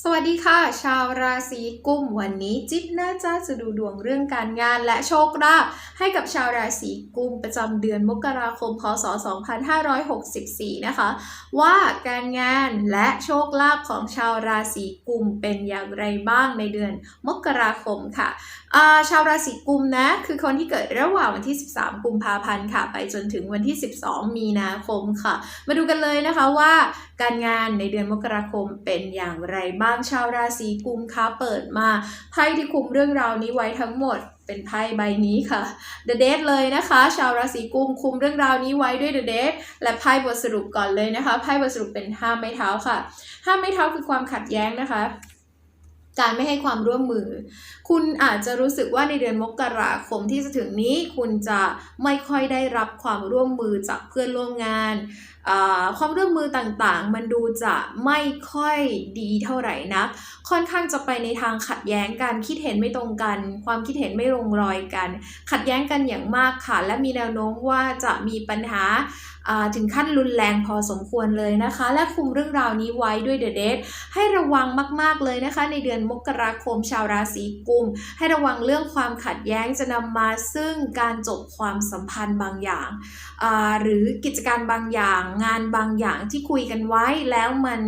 สวัสดีค่ะ ชาวราศีกุมวันนี้จิ๊บน่าจะจะดูดวงเรื่องการงานและโชคลาภให้กับชาวราศีกุมประจำเดือนมกราคมพศ 2564 นะคะ ว่าการงานและโชคลาภของชาวราศีกุมเป็นอย่างไรบ้างในเดือนมกราคมค่ะาชาวราศีกุมนะคือคนที่เกิดระหว่างวันที่ 13 กุมภาพันธ์ค่ะ ไปจนถึงวันที่ 12 มีนาคมค่ะ มาดูกันเลยนะคะว่าการงานในเดือนมกราคมเป็นอย่างไรบ้างชาวราศีกุมคะเปิดมาไพ่ที่คุมเรื่องราวนี้ไว้ทั้งหมดเป็นไพ่ใบนี้ค่ะ The Dead เลยนะคะ ชาวราศีกุมคุมเรื่องราวนี้ไว้ด้วย The Dead และไพ่บทสรุปก่อนเลยนะคะไพ่บทสรุปเป็นห้าไม้เท้าค่ะห้าไม้เท้าคือความขัดแย้งนะคะการไม่ให้ความร่วมมือ คุณอาจจะรู้สึกว่าในเดือนมกราคมที่จะถึงนี้ คุณจะไม่ค่อยได้รับความร่วมมือจากเพื่อนร่วมงาน ความร่วมมือต่างๆ มันดูจะไม่ค่อยดีเท่าไหร่นะค่อนข้างจะไปในทางขัดแย้งกันคิดเห็นไม่ตรงกัน ความคิดเห็นไม่ลงรอยกัน ขัดแย้งกันอย่างมากค่ะ และมีแนวโน้มว่าจะมีปัญหาถึงขั้นรุนแรงพอสมควรเลยนะคะ และคุมเรื่องราวนี้ไว้ด้วยเดอะเดทให้ระวังมากๆเลยนะคะ ในเดือนมกราคมชาวราศีกุม ให้ระวังเรื่องความขัดแย้งจะนำมาซึ่งการจบความสัมพันธ์บางอย่าง หรือกิจการบางอย่างงานบางอย่างที่คุยกันไว้แล้วมัน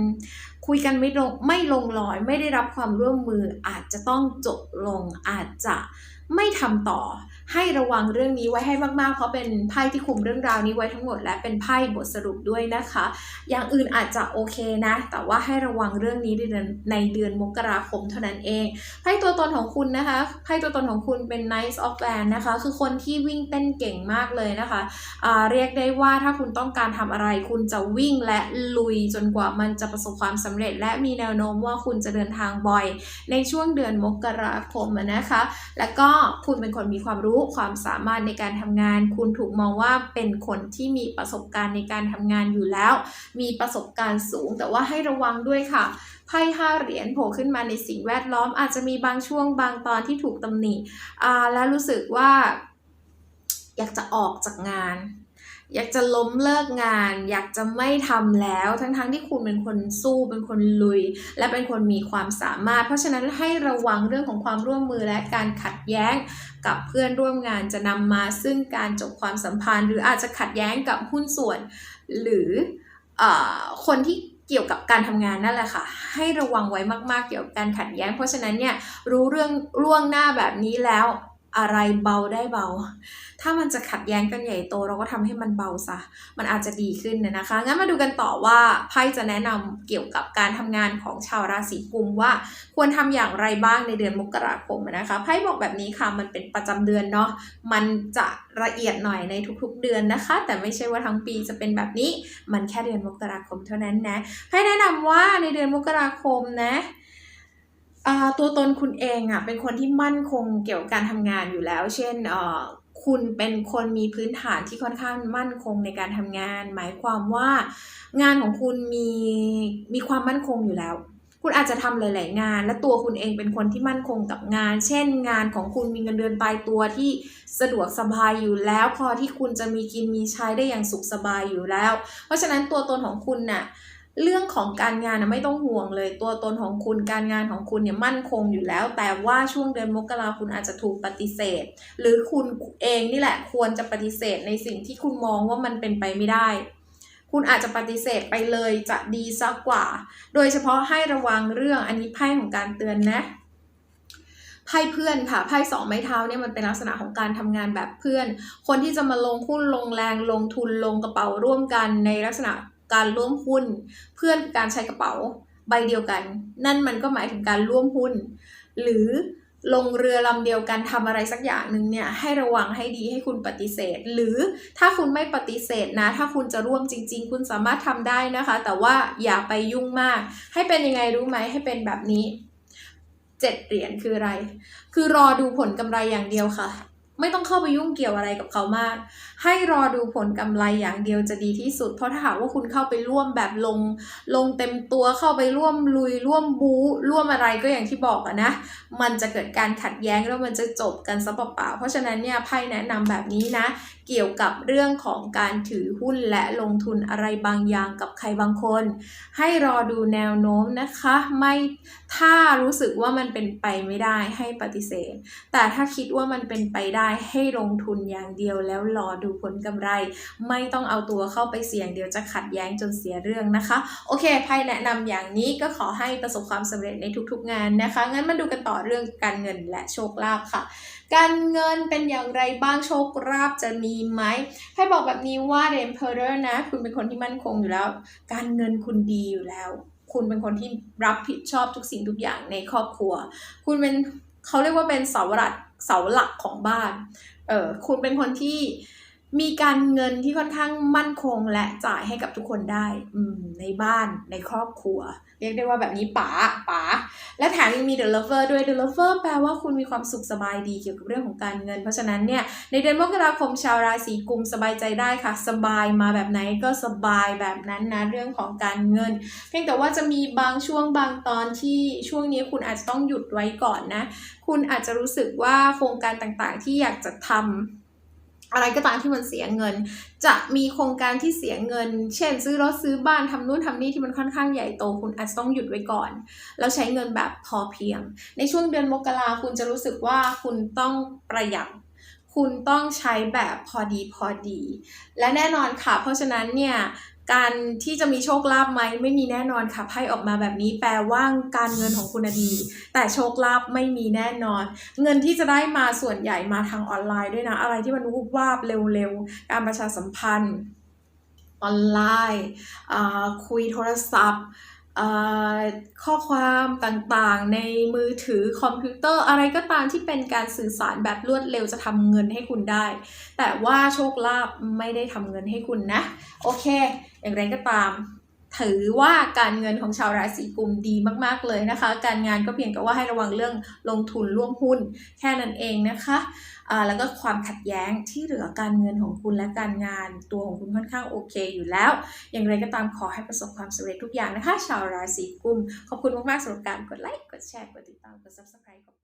คุยกันไม่ลงไม่ลงรอย ไม่ได้รับความร่วมมืออาจจะต้องจบลงอาจจะไม่ทำต่อ ให้ระวังเรื่องนี้ไว้ให้มากๆ เพราะเป็นไพ่ที่คุมเรื่องราวนี้ไว้ทั้งหมด และเป็นไพ่บทสรุปด้วยนะคะ อย่างอื่นอาจจะโอเคนะ แต่ว่าให้ระวังเรื่องนี้ในเดือนมกราคมเท่านั้นเองไพ่ตัวตนของคุณนะคะไพ่ตัวตนของคุณเป็น Knight of Wands นะคะ คือคนที่วิ่งเต้นเก่งมากเลยนะคะอ่าเรียกได้ว่าถ้าคุณต้องการทำอะไร คุณจะวิ่งและลุยจนกว่ามันจะประสบความสำเร็จ และมีแนวโน้มว่าคุณจะเดินทางบ่อย ในช่วงเดือนมกราคมนะคะ แล้วก็คุณเป็นคนมีความรู้ความสามารถในการทำงาน คุณถูกมองว่าเป็นคนที่มีประสบการณ์ในการทำงานอยู่แล้ว มีประสบการณ์สูง แต่ว่าให้ระวังด้วยค่ะไพ่ห้าเหรียญโผล่ขึ้นมาในสิ่งแวดล้อม อาจจะมีบางช่วงบางตอนที่ถูกตำหนิแล้วรู้สึกว่า อยากจะออกจากงาน อยากจะล้มเลิกงาน อยากจะไม่ทำแล้ว ทั้งๆที่คุณเป็นคนสู้เป็นคนลุย และเป็นคนมีความสามารถ เพราะฉะนั้นให้ระวังเรื่องของความร่วมมือและการขัดแย้งกับเพื่อนร่วมงานจะนำมาซึ่งการจบความสัมพันธ์ หรืออาจจะขัดแย้งกับหุ้นส่วน หรืออคนที่เกี่ยวกับการทำงานนั่นแหละค่ะ ให้ระวังไว้มากๆเกี่ยวกับการขัดแย้ง เพราะฉะนั้นเนี่ยรู้เรื่องล่วงหน้าแบบนี้แล้ว อะไรเบาได้เบา ถ้ามันจะขัดแย้งกันใหญ่โตเราก็ทำให้มันเบาซะ มันอาจจะดีขึ้นนะนะคะ งั้นมาดูกันต่อว่าไพ่จะแนะนำเกี่ยวกับการทำงานของชาวราศีกุมว่าควรทำอย่างไรบ้างในเดือนมกราคมนะคะไพ่บอกแบบนี้ค่ะมันเป็นประจำเดือนเนาะมันจะละเอียดหน่อยในทุกๆเดือนนะคะ แต่ไม่ใช่ว่าทั้งปีจะเป็นแบบนี้ มันแค่เดือนมกราคมเท่านั้นนะไพ่แนะนำว่าในเดือนมกราคมนะ ตัวตนคุณเองอะเป็นคนที่มั่นคงเกี่ยวกับการทำงานอยู่แล้ว เช่นคุณเป็นคนมีพื้นฐานที่ค่อนข้างมั่นคงในการทำงาน หมายความว่างานของคุณมีมีความมั่นคงอยู่แล้ว คุณอาจจะทำหลาย ๆ งาน และตัวคุณเองเป็นคนที่มั่นคงกับงาน เช่น งานของคุณมีเงินเดือนตายตัวที่สะดวกสบายอยู่แล้ว พอที่คุณจะมีกินมีใช้ได้อย่างสุขสบายอยู่แล้ว เพราะฉะนั้นตัวตนของคุณน่ะ เรื่องของการงานนะไม่ต้องห่วงเลย ตัวตนของคุณการงานของคุณเนี่ยมั่นคงอยู่แล้ว แต่ว่าช่วงเดือนมกราคุณอาจจะถูกปฏิเสธ หรือคุณเองนี่แหละควรจะปฏิเสธในสิ่งที่คุณมองว่ามันเป็นไปไม่ได้ คุณอาจจะปฏิเสธไปเลยจะดีสักกว่า โดยเฉพาะให้ระวังเรื่องอันนี้ไพ่ของการเตือนนะไพ่เพื่อนค่ะไพ่สองไม้เท้าเนี่ยมันเป็นลักษณะของการทำงานแบบเพื่อน คนที่จะมาลงหุ้นลงแรงลงทุนลงกระเป๋าร่วมกันในลักษณะ การร่วมหุ้น เพื่อนการใช้กระเป๋าใบเดียวกัน นั่นมันก็หมายถึงการร่วมหุ้น หรือลงเรือลำเดียวกันทำอะไรสักอย่างหนึ่งเนี่ยให้ระวังให้ดีให้คุณปฏิเสธ หรือถ้าคุณไม่ปฏิเสธนะ ถ้าคุณจะร่วมจริง ๆ คุณสามารถทำได้นะคะ แต่ว่าอย่าไปยุ่งมาก ให้เป็นยังไงรู้ไหมให้เป็นแบบนี้เจ็ดเหรียญคืออะไร คือรอดูผลกำไรอย่างเดียวค่ะ ไม่ต้องเข้าไปยุ่งเกี่ยวอะไรกับเขามาก ให้รอดูผลกำไรอย่างเดียวจะดีที่สุด เพราะถ้าหากว่าคุณเข้าไปร่วมแบบลง ลงเต็มตัวเข้าไปร่วมลุย ร่วมบู๊ร่วมอะไรก็อย่างที่บอกอะนะ มันจะเกิดการขัดแย้งแล้วมันจะจบกันซะเปล่าๆเพราะฉะนั้นเนี่ยไพ่แนะนำแบบนี้นะเกี่ยวกับเรื่องของการถือหุ้นและลงทุนอะไรบางอย่างกับใครบางคน ให้รอดูแนวโน้มนะคะไม่ถ้ารู้สึกว่ามันเป็นไปไม่ได้ให้ปฏิเสธ แต่ถ้าคิดว่ามันเป็นไปได้ให้ลงทุนอย่างเดียวแล้วรอดูผลกำไร ไม่ต้องเอาตัวเข้าไปเสี่ยงเดี๋ยวจะขัดแย้งจนเสียเรื่องนะคะ โอเคไพ่แนะนำอย่างนี้ก็ขอให้ประสบความสำเร็จในทุกๆงานนะคะ งั้นมาดูกันต่อเรื่องการเงินและโชคลาภค่ะ การเงินเป็นอย่างไรบ้างโชคลาภจะมีไหมให้บอกแบบนี้ว่าเดมเพอร์เดอร์นะ คุณเป็นคนที่มั่นคงอยู่แล้ว การเงินคุณดีอยู่แล้ว คุณเป็นคนที่รับผิดชอบทุกสิ่งทุกอย่างในครอบครัว คุณเป็นเขาเรียกว่าเป็นเสาหลักเสาหลักของบ้านเออคุณเป็นคนที่ มีการเงินที่ค่อนข้างมั่นคงและจ่ายให้กับทุกคนได้ อืม ในบ้านในครอบครัว เรียกได้ว่าแบบนี้ป๋าป๋าและแถมยังมี The Lover ด้วย The Lover แปลว่าคุณมีความสุขสบายดีเกี่ยวกับเรื่องของการเงิน เพราะฉะนั้นเนี่ยในเดือนมกราคมชาวราศีกุมสบายใจได้ค่ะ สบายมาแบบไหนก็สบายแบบนั้นนะเรื่องของการเงิน เพียงแต่ว่าจะมีบางช่วงบางตอนที่ช่วงนี้คุณอาจจะต้องหยุดไว้ก่อนนะ คุณอาจจะรู้สึกว่าโครงการต่างๆ ที่อยากจะทำ อะไรก็ตามที่มันเสียเงิน จะมีโครงการที่เสียเงิน เช่น ซื้อรถซื้อบ้านทำนู่นทำนี่ที่มันค่อนข้างใหญ่โตคุณอาจจะต้องหยุดไว้ก่อน แล้วใช้เงินแบบพอเพียง ในช่วงเดือนมกราคุณจะรู้สึกว่าคุณต้องประหยัดคุณต้องใช้แบบพอดีพอดี และแน่นอนค่ะ เพราะฉะนั้นเนี่ย การที่จะมีโชคลาภไหมไม่มีแน่นอนค่ะไพ่ออกมาแบบนี้แปลว่าการเงินของคุณดี แต่โชคลาภไม่มีแน่นอน เงินที่จะได้มาส่วนใหญ่มาทางออนไลน์ด้วยนะ อะไรที่มันวูบวาบเร็วๆ การประชาสัมพันธ์ออนไลน์อ่าคุยโทรศัพท์ ข้อความต่างๆ ในมือถือคอมพิวเตอร์อะไรก็ตามที่เป็นการสื่อสารแบบรวดเร็วจะทำเงินให้คุณได้ แต่ว่าโชคลาภไม่ได้ทำเงินให้คุณนะ โอเค อย่างไรก็ตาม ถือว่าการเงินของชาวราศีกุมดีมากๆเลยนะคะ การงานก็เพียงแต่ว่าให้ระวังเรื่องลงทุนร่วมหุ้นแค่นั้นเองนะคะแล้วก็ความขัดแย้งที่เหลือการเงินของคุณและการงานตัวของคุณค่อนข้างโอเคอยู่แล้ว อย่างไรก็ตามขอให้ประสบความสำเร็จทุกอย่างนะคะ ชาวราศีกุม ขอบคุณมากๆสำหรับการกดไลค์ กดแชร์ กดติดตาม กด subscribe ขอบคุณ